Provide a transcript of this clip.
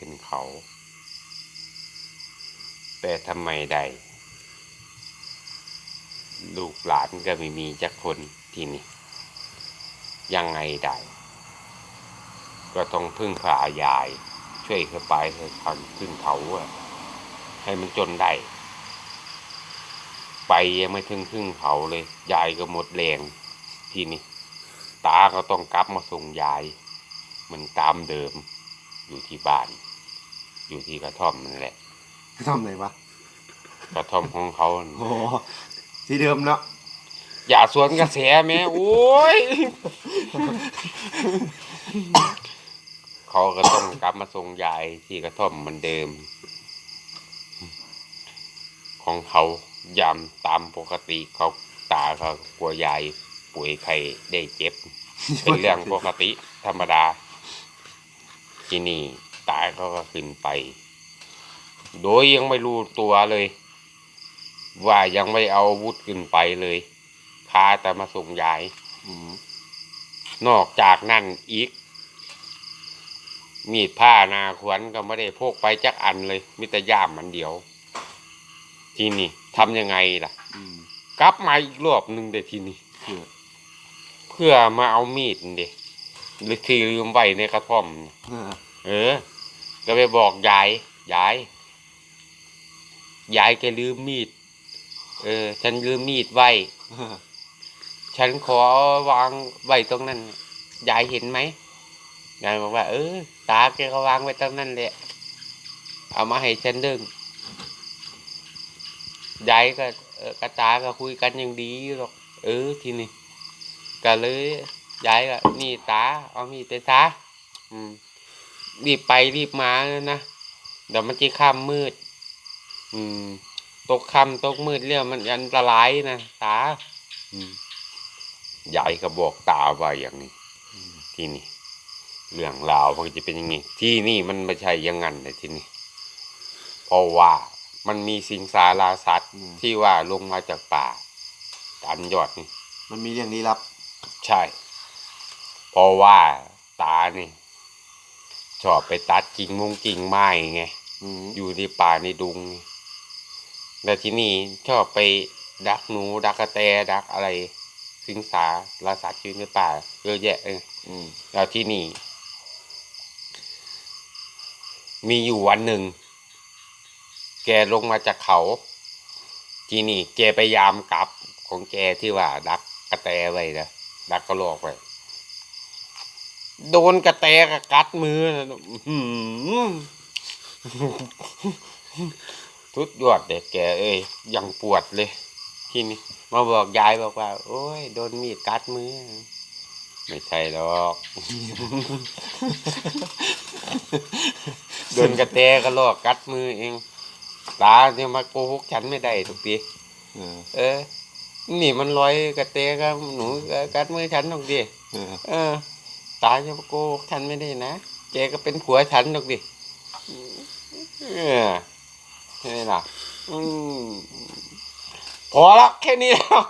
ขึ้นเขา แต่ทำไมได้ลูกหลานก็ไม่มีจักคนที่นี่ ยังไงได้ก็ต้องพึ่งพายาย ช่วยเขาไปให้ผ่อนขึ้นเขาให้มันจนได้ ไปยังไม่ถึงครึ่งเขาเลย ยายก็หมดแรงที่นี้ตาก็ต้องกลับมาส่งยาย เหมือนตามเดิม อยู่ที่บ้าน อยู่ที่กระท่อมนั่นแหละทำไหนวะกระท่อมของเขาน่ะโอ้ที่เดิมเนาะอย่าสวนกระแสแม่โอ้ยเขาก็ต้องกลับมาส่งยายที่กระท่อมเหมือนเดิม ของเขายามตามปกติเขาตาเขากลัวยายป่วยไข้ได้เจ็บ เป็นเรื่องปกติธรรมดา ที่นี่ ตายเขาก็ขึ้นไป โดยยังไม่รู้ตัวเลย ว่ายังไม่เอาอาวุธขึ้นไปเลยพาแต่มาส่งยายอืมนอกจากนั่นอีก มีดผ้านาขวัญก็ไม่ได้พกไปจักอันเลยมิแต่ย่ามมันเดียว ที่นี่ทำยังไงล่ะอืมกลับมาอีกรอบหนึ่งเด็ทีนี้เพื่อเพื่อมาเอามีดเด็ หรือที่ลืมไว้ในกระท่อมเออเออ ก็ไปบอกยาย ยาย ยายแกลืมมีด เออ ฉันลืมมีดไว้เออฉันขอวางไว้ตรงนั้น ยายเห็นไหม ยายบอกว่า เออ ตาแกก็วางไว้ตรงนั้นแหละ เอามาให้ฉันเดิงยายก็เออกระตาก็คุยกันอย่างดีหรอก เออ ทีนี้ก็เลย ยายก็นี่ตาเอามีดไปซะอืม รีบไปรีบมาเลยนะเดี๋ยวมันจะค่ำมืด อืม ตกค่ำตกมืดเรื่องมันอันตรายนะตาอืมยายก็บอกตาว่าอย่างนี้ที่นี่ เรื่องราวมันจะเป็นอย่างนี้ที่นี่มันไม่ใช่อยังงั้นเลยที่นี่เพราะว่ามันมีสิงสาราสัตว์ที่ว่าลงมาจากป่าดันยอดนี่ มันมีเรื่องลี้ลับ ใช่ เพราะว่าตานี่ ชอบไปตัดกิ่งมุงกิ่งไม้ไงอืมอยู่ในป่าในดุง แล้วที่นี่ชอบไปดักหนู ดักกระแตดักอะไร สิงสาราสัตว์อยู่ในป่าเยอะแยะเอออืมแล้วที่นี่ มีอยู่วันหนึ่ง แกลงมาจากเขา ที่นี่ แกไปยามกลับของแกที่ว่า ดักกระแตไว้นะดักกระโหลกไว้ โดนกระแตกกัดมือนะอื้อหือทุดยอดเด็กแกเอ้ยยังปวดเลย ที่นี่มาบอกยายบอกว่า โอ้ย โดนมีดกัดมือ ไม่ใช่หรอก โดนกระแตกระลอกกัดมือเอง ตาเนี่ยมาโกหกฉันไม่ได้ทุกทีเออเออนี่มันร้อยกระเตก็หนูกัดมือฉันหรอกดิเออเออ ตาจะโกหกฉันไม่ได้นะแกก็เป็นผัวฉันหรอกดิเออใช่ไหมล่ะ อืมพอละแค่นี้แล้ว